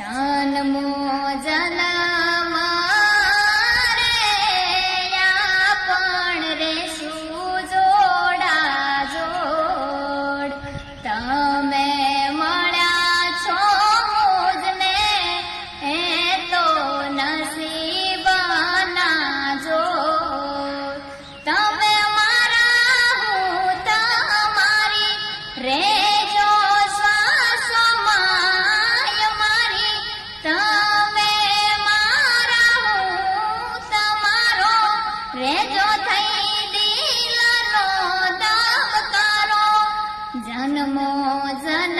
જન્મો જલ રેજો થઈ દિલનો દાવ તારો જન્મો જન